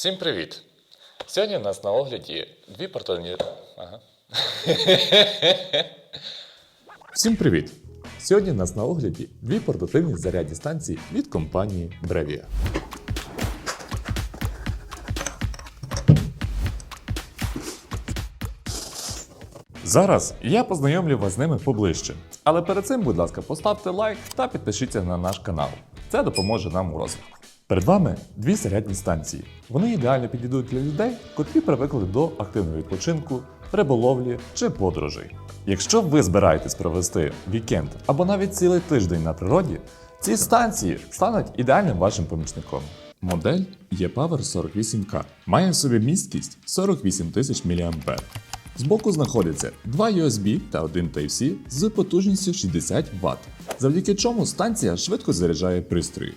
Всім привіт! Сьогодні у нас на огляді дві портативні. Ага. Всім привіт! Сьогодні у нас на огляді дві портативні зарядні станції від компанії Brevia. Зараз я познайомлю вас з ними поближче. Але перед цим, будь ласка, поставте лайк та підпишіться на наш канал. Це допоможе нам у розвитку. Перед вами дві зарядні станції. Вони ідеально підійдуть для людей, котрі привикли до активного відпочинку, риболовлі чи подорожей. Якщо ви збираєтесь провести вікенд або навіть цілий тиждень на природі, ці станції стануть ідеальним вашим помічником. Модель ePower 48K має в собі місткість 48 тисяч мА. Збоку знаходяться два USB та один Type-C з потужністю 60 Вт, завдяки чому станція швидко заряджає пристрої.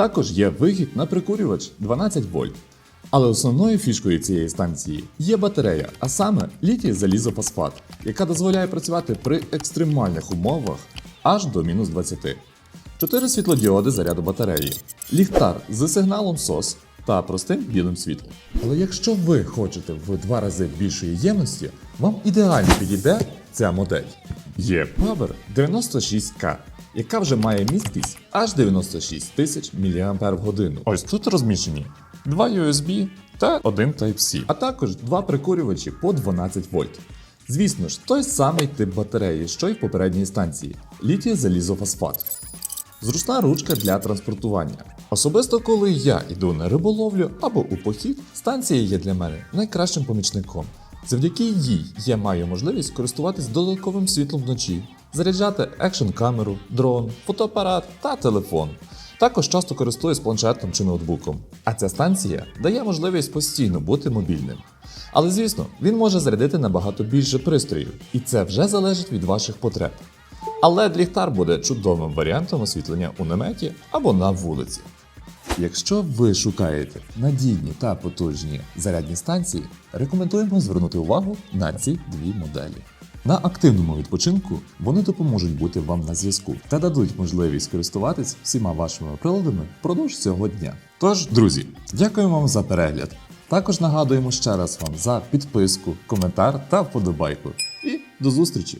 Також є вихід на прикурювач 12 вольт. Але основною фішкою цієї станції є батарея, а саме літій залізофосфат, яка дозволяє працювати при екстремальних умовах аж до мінус 20. Чотири світлодіоди заряду батареї, ліхтар з сигналом SOS та простим білим світлом. Але якщо ви хочете в два рази більшої ємності, вам ідеально підійде ця модель. Є Power 96K, яка вже має місткість аж 96 тисяч мАч. Ось тут розміщені два USB та один Type-C, а також два прикурювачі по 12 вольт. Звісно ж, той самий тип батареї, що й в попередній станції літій залізофосфат. Зручна ручка для транспортування. Особисто коли я йду на риболовлю або у похід, станція є для мене найкращим помічником. Завдяки їй я маю можливість користуватись додатковим світлом вночі, заряджати екшн камеру, дрон, фотоапарат та телефон. Також часто користуюсь планшетом чи ноутбуком. А ця станція дає можливість постійно бути мобільним. Але звісно, він може зарядити набагато більше пристроїв, і це вже залежить від ваших потреб. Але ліхтар буде чудовим варіантом освітлення у наметі або на вулиці. Якщо ви шукаєте надійні та потужні зарядні станції, рекомендуємо звернути увагу на ці дві моделі. На активному відпочинку вони допоможуть бути вам на зв'язку та дадуть можливість користуватись всіма вашими приладами впродовж цього дня. Тож, друзі, дякуємо вам за перегляд. Також нагадуємо ще раз вам за підписку, коментар та вподобайку. І до зустрічі!